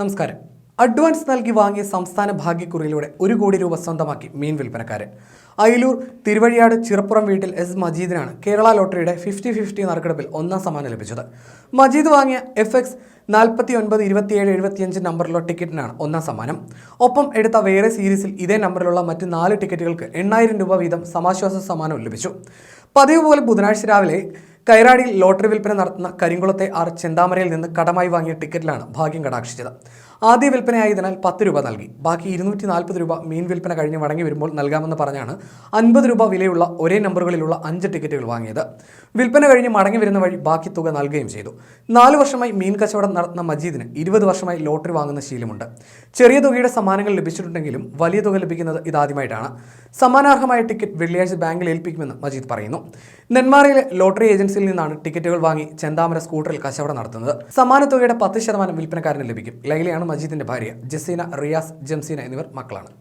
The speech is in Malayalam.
നമസ്കാരം. അഡ്വാൻസ് നൽകി വാങ്ങിയ സംസ്ഥാന ഭാഗ്യക്കുറിയിലൂടെ ഒരു കോടി രൂപ സ്വന്തമാക്കി മീൻ വിൽപ്പനക്കാരൻ. അയിലൂർ തിരുവഴിയാട് ചിറപ്പുറം വീട്ടിൽ എസ് മജീദിനാണ് കേരള ലോട്ടറിയുടെ ഫിഫ്റ്റി ഫിഫ്റ്റി നറുക്കെടുപ്പിൽ ഒന്നാം സമ്മാനം ലഭിച്ചത്. മജീദ് വാങ്ങിയ എഫ് എക്സ് നാൽപ്പത്തി ഒൻപത് ഇരുപത്തിയേഴ് എഴുപത്തിയഞ്ച് നമ്പറിലുള്ള ടിക്കറ്റിനാണ് ഒന്നാം സമ്മാനം. ഒപ്പം എടുത്ത വേറെ സീരീസിൽ ഇതേ നമ്പറിലുള്ള മറ്റ് നാല് ടിക്കറ്റുകൾക്ക് എണ്ണായിരം രൂപ വീതം സമാശ്വാസ സമ്മാനവും ലഭിച്ചു. പതിവ് പോലെ ബുധനാഴ്ച രാവിലെ കൈറാടിയിൽ ലോട്ടറി വിൽപ്പന നടത്തുന്ന കരിങ്കുളത്തെ ആർ ചെന്താമരയിൽ നിന്ന് കടമായി വാങ്ങിയ ടിക്കറ്റിലാണ് ഭാഗ്യം കടാക്ഷിച്ചത്. ആദ്യ വിൽപ്പനയായതിനാൽ പത്ത് രൂപ നൽകി. ബാക്കി ഇരുന്നൂറ്റി നാൽപ്പത് രൂപ മീൻ വിൽപ്പന കഴിഞ്ഞ് മടങ്ങി വരുമ്പോൾ നൽകാമെന്ന് പറഞ്ഞാണ് അൻപത് രൂപ വിലയുള്ള ഒരേ നമ്പറുകളിലുള്ള അഞ്ച് ടിക്കറ്റുകൾ വാങ്ങിയത്. വിൽപ്പന കഴിഞ്ഞ് മടങ്ങി വരുന്ന വഴി ബാക്കി തുക നൽകുകയും ചെയ്തു. നാല് വർഷമായി മീൻ കച്ചവടം നടത്തുന്ന മജീദിന് ഇരുപത് വർഷമായി ലോട്ടറി വാങ്ങുന്ന ശീലമുണ്ട്. ചെറിയ തുകയുടെ സമ്മാനങ്ങൾ ലഭിച്ചിട്ടുണ്ടെങ്കിലും വലിയ തുക ലഭിക്കുന്നത് ഇതാദ്യമായിട്ടാണ്. സമ്മാനാർഹമായ ടിക്കറ്റ് വെള്ളിയാഴ്ച ബാങ്കിൽ ഏൽപ്പിക്കുമെന്ന് മജീദ് പറയുന്നു. നെന്മാറയിലെ ലോട്ടറി ഏജൻസിയിൽ നിന്നാണ് ടിക്കറ്റുകൾ വാങ്ങി ചെന്താമര സ്കൂട്ടറിൽ കച്ചവടം നടത്തുന്നത്. സമാന തുകയുടെ പത്ത് ശതമാനം വിൽപ്പനക്കാരന് ലഭിക്കും. ലൈലയാണ് മജീദിന്റെ ഭാര്യ ജസീന റിയാസ് ജംസീന എന്നിവർ മക്കളാണ്.